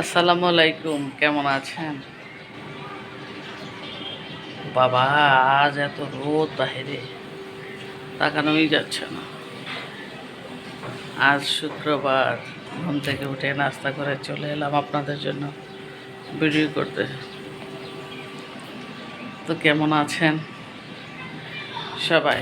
আসসালামু আলাইকুম, কেমন আছেন? বাবা, আজ এত রোদ বাহিরে, তাকানোই যাচ্ছে না। আজ শুক্রবার, ঘুম থেকে উঠে নাস্তা করে চলে এলাম আপনাদের জন্য ভিডিও করতে। তো কেমন আছেন? সবাই।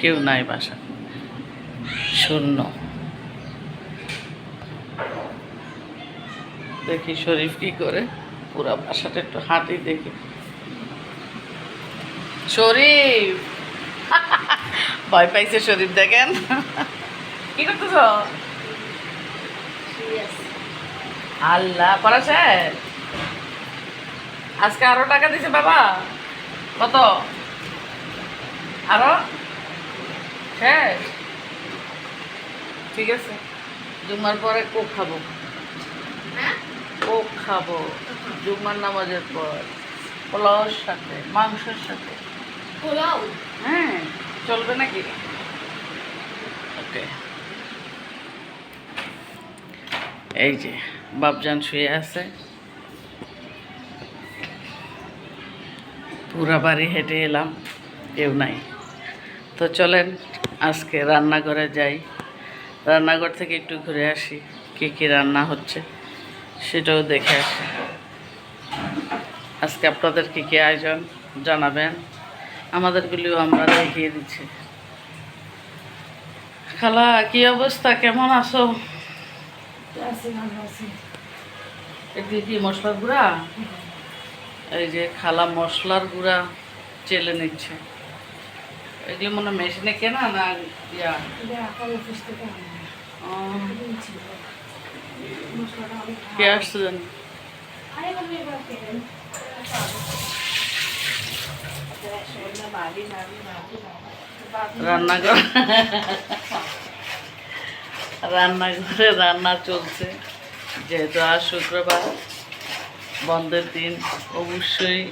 কেউ নাই বাসা শূন্য। দেখি শরীফ কি করে? পুরা বাসাটা একটু হাঁটি দেখি। শরীফ! ভয় পাইছে শরীফ দেখেন। কি করতেছ? আল্লাহ পড়া শেষ? আজকে আরও টাকা দিছে বাবা। কত? আরও? শেষ? ঠিক আছে। জুমার পরে কোক খাব। কোক খাব। জুমার নামাজের পর। পোলাওর সাথে মাংসের সাথে। পোলাও? হ্যাঁ চলবে নাকি? ওকে। এই যে। বাপজান শুয়ে আছে। পুরা বাড়ি হেঁটে এলাম, কেউ নাই। তো চলেন, আজকে রান্নাঘরে যাই। রান্নাঘর থেকে একটু ঘুরে আসি, কী কী রান্না হচ্ছে সেটাও দেখে আসি। আজকে আপনাদের কী কী আয়োজন জানাবেন? আমাদেরগুলিও আমরা দেখিয়ে দিচ্ছি। খালা, কি অবস্থা? কেমন আছো? এদিকে কি মশলার গুঁড়া? এই যে খালা মশলার গুঁড়া চেলে নিচ্ছে। এগুলো মনে হয় মেশিনে কেনা না ইয়া? এটা আকাল অফিস থেকে আনা ও, দিয়েছি মশলাটা অনেক কে আসছে জানি? আরে আমি এবার কেন রান্নাঘর রান্না চলছে। যেহেতু আজ শুক্রবার বন্ধের দিন অবশ্যই।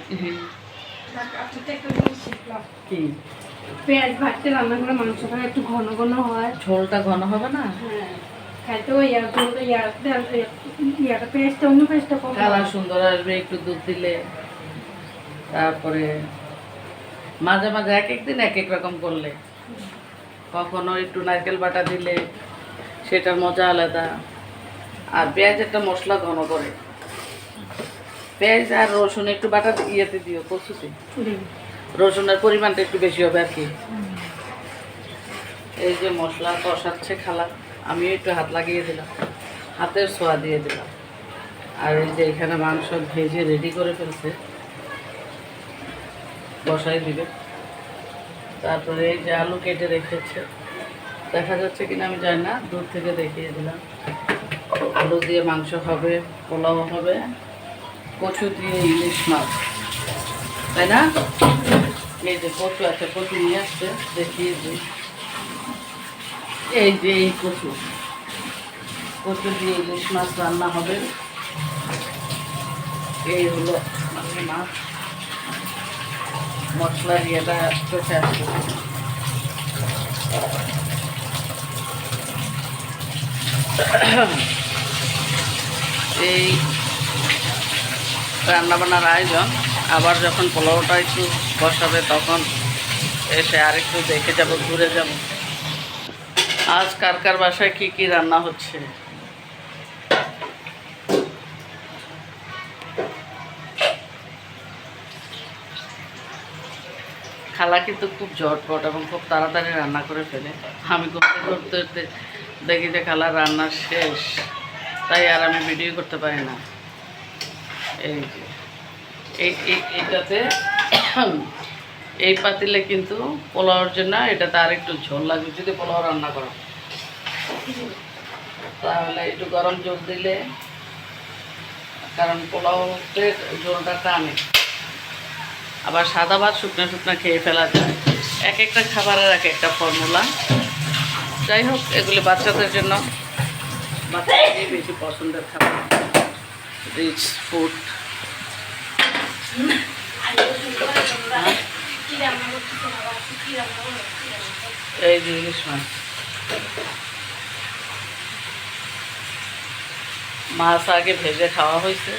কি? পেঁয়াজ ভাজতে রান্না করে মাংসটা একটু ঘন ঘন হয়। ঝোলটা ঘন হবে না? হ্যাঁ। কালার সুন্দর আসবে একটু দুধ দিলে। তারপরে মাঝে মাঝে এক এক দিন এক এক রকম করলে। কখনো একটু নারকেল বাটা দিলে সেটার মজা আলাদা। আর পেঁয়াজ একটা মশলা ঘন করে। পেঁয়াজ আর রসুন একটু বাটা ইয়েতে দিও কচুতে রসুনের পরিমাণটা একটু বেশি হবে আর কি। এই যে মশলা কষাচ্ছে খালা আমিও একটু হাত লাগিয়ে দিলাম। হাতের ছোঁয়া দিয়ে দিলাম। আর এই যে এখানে মাংস ভেজে রেডি করে ফেলছে। বসাই দিবে। তারপরে এই যে আলু কেটে রেখেছে। দেখা যাচ্ছে কিনা আমি জানি না, দূর থেকে দেখিয়ে দিলাম। আলু দিয়ে মাংস হবে, পোলাও হবে, কচু দিয়ে ইলিশ মাছ। তাই না? এই যে কচু আছে, কচু নিয়ে আসছে, দেখিয়ে দিই। এই যে এই কচু। কচু দিয়ে ইলিশ মাছ রান্না হবে। এই হলো মানে মাছ। মশলার ইয়েটা চোখে আসছে এই রান্নাবান্নার আয়োজন। আবার যখন পোলাওটা একটু বসাবে, তখন এসে আরেকটু দেখে যাব, ঘুরে যাব। আজ কার কার বাসায় কি কি রান্না হচ্ছে? খালা কিন্তু খুব ঝটপট এবং খুব তাড়াতাড়ি রান্না করে ফেলে। আমি করতে করতে করতে দেখি যে খালা রান্না শেষ। তাই আর আমি ভিডিও করতে পারি না। এই যে, এই, এই- এইটাতে এই পাতিলে কিন্তু পোলাওর জন্য এটাতে আর একটু ঝোল লাগবে, যদি পোলাও রান্না করো। তাহলে একটু গরম জল দিলে, কারণ পোলাওতে ঝোলটা টানে। আবার সাদা ভাত শুকনো শুকনো খেয়ে ফেলা যায়। এক একটা খাবারের এক একটা ফর্মুলা যাই হোক, এগুলি বাচ্চাদের জন্য। বাচ্চাদের বেশি পছন্দের খাবার। রিচ ফুড এই মাছ। মাছ আগে ভেজে খাওয়া হয়েছে।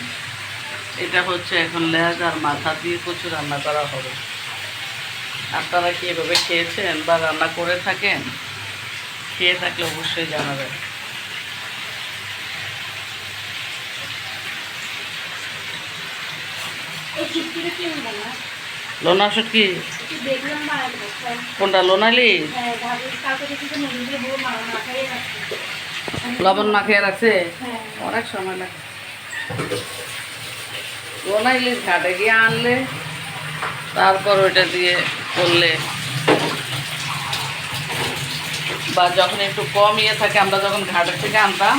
এটা হচ্ছে এখন লেজ আর মাথা দিয়ে কচু রান্না করা হবে। আপনারা কি এভাবে খেয়েছেন বা রান্না করে থাকেন? খেয়ে থাকলে অবশ্যই জানাবেন। লোনা কোনটা লোনালি? হ্যাঁ লবণ মাখিয়ে রাখছে? হ্যাঁ। অনেক সময় লাগে। লোনা ইলিশ ঘাটে গিয়ে আনলে তারপর ওইটা দিয়ে করলে। বা যখন একটু কম ইয়ে থাকে আমরা যখন ঘাটের থেকে আনতাম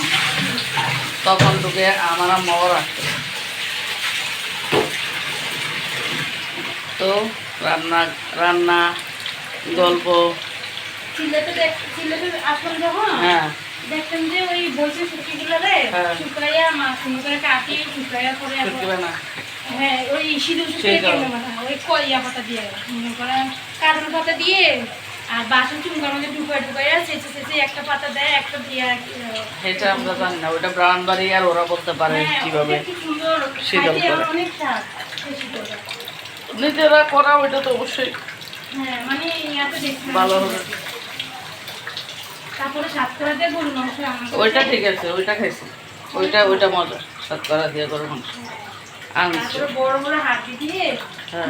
তখন ঢুকে আমার মর আসতো তো রান্না রান্না গল্প। হ্যাঁ। দেখতাম যে ওই বইছে শুকিগুলো রে হ্যাঁ। শুকাইয়া মাছ করে কাটি শুকাইয়া না হ্যাঁ ওই সিঁদুর শুকিয়ে ওই কইয়া পাতা দিয়ে। মনে করেন কার্টুন পাতা দিয়ে আর বাসন চুমকার মধ্যে ঢুকায় ঢুকাইয়া চেঁচে চেঁচে একটা পাতা দেয় একটা দিয়ে এটা আমরা জানি না ওটা ব্রাউন বাড়ি আর ওরা বলতে পারে হ্যাঁ, কীভাবে সুন্দর শীতল করে। অনেক স্বাদ নিজেরা করা ওইটা তো অবশ্যই হ্যাঁ মানে ভালো হবে তারপরে সাত করে দিয়ে গরু মাংস আমার কাছে- ওইটা ঠিক আছে ওইটা খাইছি। ওইটা ওইটা মজা সাতকরা দিয়ে করে মাংস। আনছি বড় বড় হাড্ডি দিয়ে হ্যাঁ।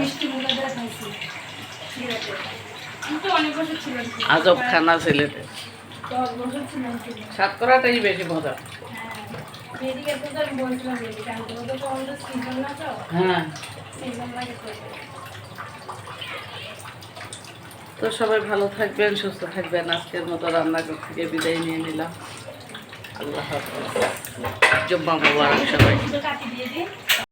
আজব খানা ছেলেতে। সাতকরাটাই বেশি মজা। হ্যাঁ। এদিকে তো তো আমি বলছিলাম এদিকে আমি তো তো আমাদের সিজন না তো হ্যাঁ সিজন লাগে তো। তো সবাই ভালো থাকবেন, সুস্থ থাকবেন। আজকের মতো রান্নাঘর থেকে বিদায় নিয়ে নিলাম। আল্লাহ হাফিজ। জব্বা মোবারক সবাই